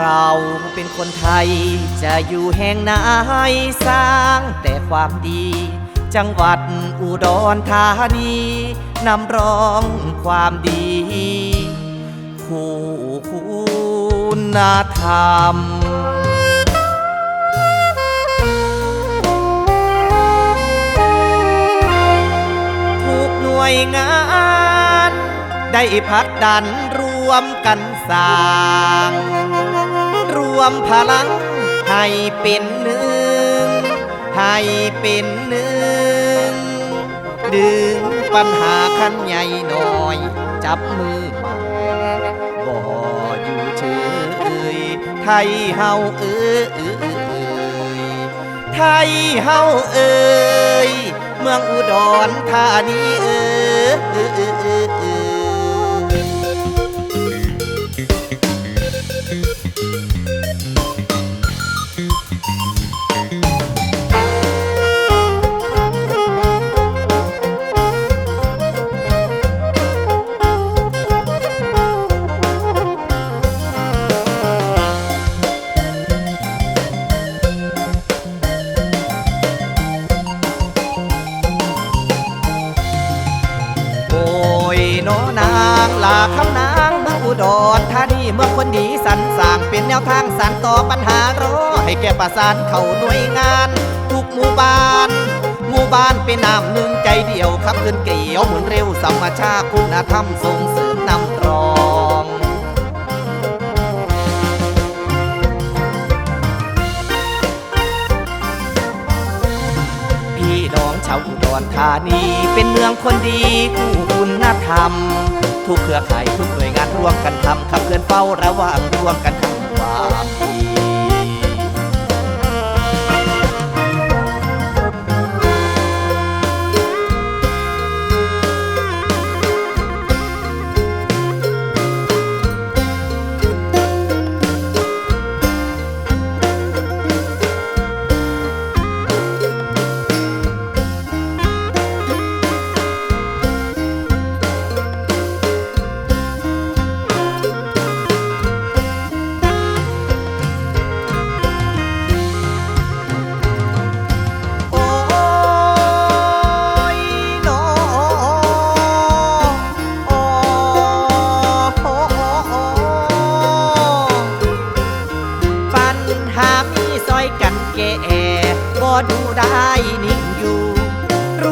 เราเป็นคนไทย จะอยู่แห่งไหนสร้างแต่ความดี จังหวัดอุดรธานีนำร้องความดี คู่คุณธรรมทุกหน่วยงานได้พักดันรวมกันสร้าง วมพลัง ให้เป็นหนึ่ง ให้เป็นหนึ่ง ดึงปัญหาขั้นใหญ่หน่อย จับมือมาบ่อยู่เฉยไทยเฮาเอ้ยไทยเฮาเอ้ยเมืองอุดรธานีเอ้ย นีเมืองคนดีสันสางเป็นแนวทางสานต่อปัญหารอให้แก้ประสานเข้าหน่วยงาน ทุกหมู่บ้าน หมู่บ้านเป็นน้ำหนึ่งใจเดียวขับเคลื่อนเกี่ยวหมุนเร็วสัมมาชาคุณธรรมส่งเสริมนำรองพี่น้องชาวอุดรธานีเป็นเมืองคนดีคู่คุณธรรม ทุกเครือข่ายทุกหน่วยงานร่วมกันทำขับเคลื่อนเฝ้าระวังร่วมกันทำความ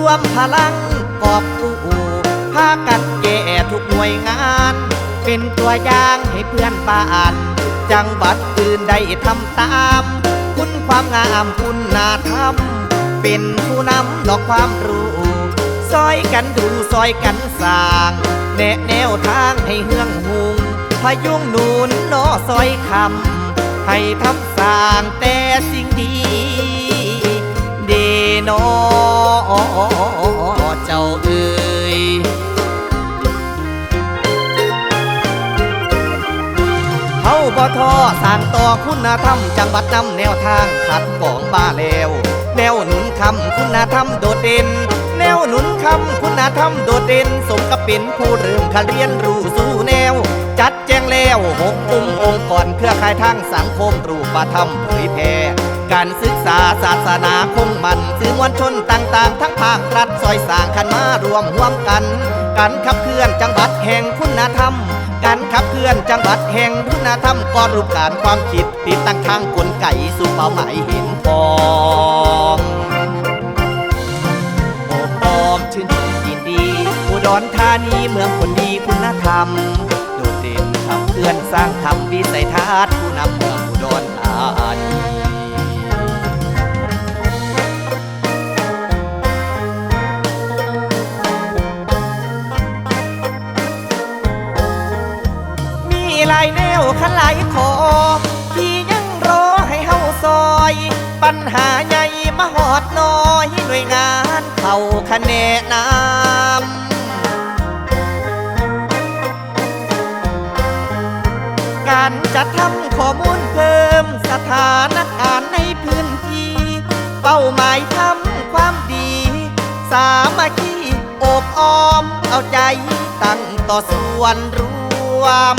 วมพลังกอบกู้พากันแก่ทุกหน่วยงาน เป็นตัวอย่างให้เพื่อนบ้าน จังหวัดอื่นได้ทำตาม คุณความงามคุณธรรม เป็นผู้นำดอกความรู้ซอยกันดูซอยกันสร้าง แนะแนวทางให้เฮืองหุงพยุงนุนนอซอยคำให้ทำสร้างแต่สิ่งดี นอเจ้าเอ่ยเฮาบ่ท้อสางต่อคุณธรรมจังหวัดนำแนวทางขัดของบ้าแล้วแนวหนุนคำคุณธรรมโดดเด่นแนวหนุนคำคุณธรรมโดดเด่นสมกับเป็นผู้เริ่มขาเรียนรู้สู่แนว จัดแจงแล้วหกกลุ่มองค์กรเครือข่ายทางสังคมรูปธรรมเผยแพร่ การศึกษาศาสนาคงมันสื่อมวลชนต่างๆ ทั้งภาครัฐซอยสางขันมารวมร่วมกัน การขับเคลื่อนจังหวัดแห่งคุณธรรม การขับเคลื่อนจังหวัดแห่งคุณธรรมก่อรูปการความคิดติดตั้งทางกลไกสู่เป้าหมายเห็นพ้อมโอ้พร้อมชื่นชมยินดี อุดรธานีเมืองคนดีคุณธรรมโดดเด่นขับเคลื่อนสร้างธรรมวิสัยทัศน์ผู้นำเมืองอุดรธานีายแนวขันหลายขอที่ยังรอให้เฮาซอย ปัญหาใหญ่มาหอดน้อยหน่วยงานเข้าคะแนนำการจัดทำข้อมูลเพิ่มสถานการณ์ในพื้นที่ เป้าหมายทำความดี สามัคคีอบอ้อมเอาใจตั้งต่อส่วนรวม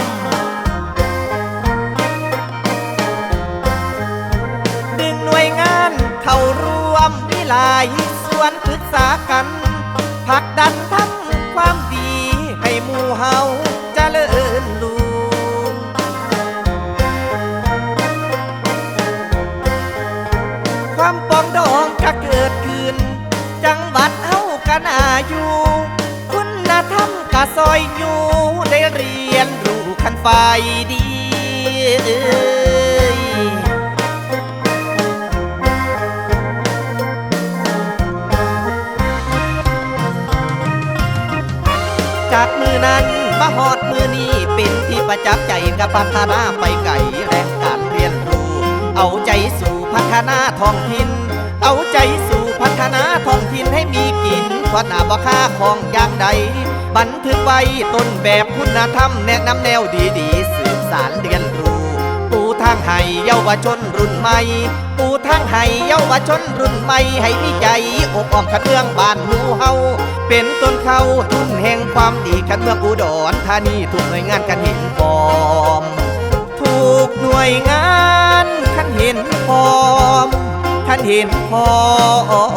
ยงานเข้าร่วมมีหลายส่วนปรึกษากันผลักดันทำความดีให้หมู่เฮาเจริญรุ่งความปองดองก็เกิดขึ้น จังหวัดเฮากันอาอยู่คุณธรรมกะซอยอยู่ได้เรียนรู้ขันไฟดี นั้นมาหอดมือนี้เป็นที่ประจับใจกับพัฒนาไปไกลแรงการเรียนรู้ เอาใจสู่พัฒนาท้องถิ่น เอาใจสู่พัฒนาท้องถิ่นให้มีกินทอดหนาบ่ค่าของอย่างใด บันทึกไว้ต้นแบบคุณธรรมแนะนำแนวดีๆ ให้เยาวชนรุ่นใหม่ปูทางให้เยาวชนรุ่นใหม่ให้มีใจอบอ้อมขันเมืองบ้านหมู่เฮาเป็นต้นเขาทุ่นแห่งความดีขันเมืองอุดรธานีทุกหน่วยงานกันเห็นพร้อมทุกหน่วยงานขันเห็นพร้อมขันเห็นพร้อม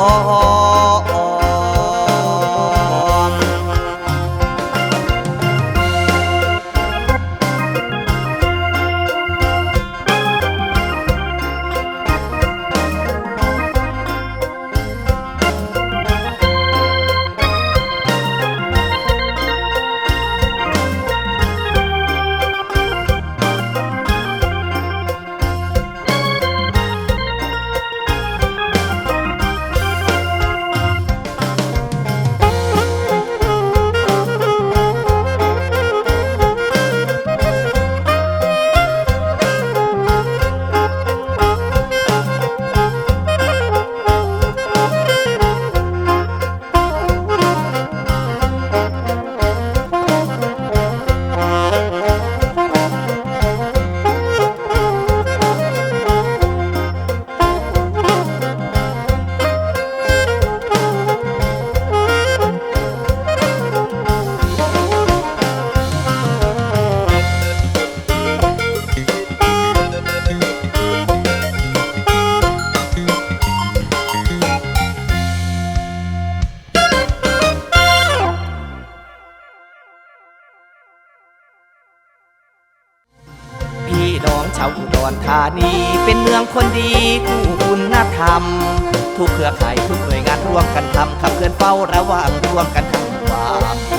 กู้คุณนธรรม ทุกเครือข่ายทุกหน่วยงานร่วมกันทำขับเคลื่อนเฝ้าระวังร่วมกันทำความ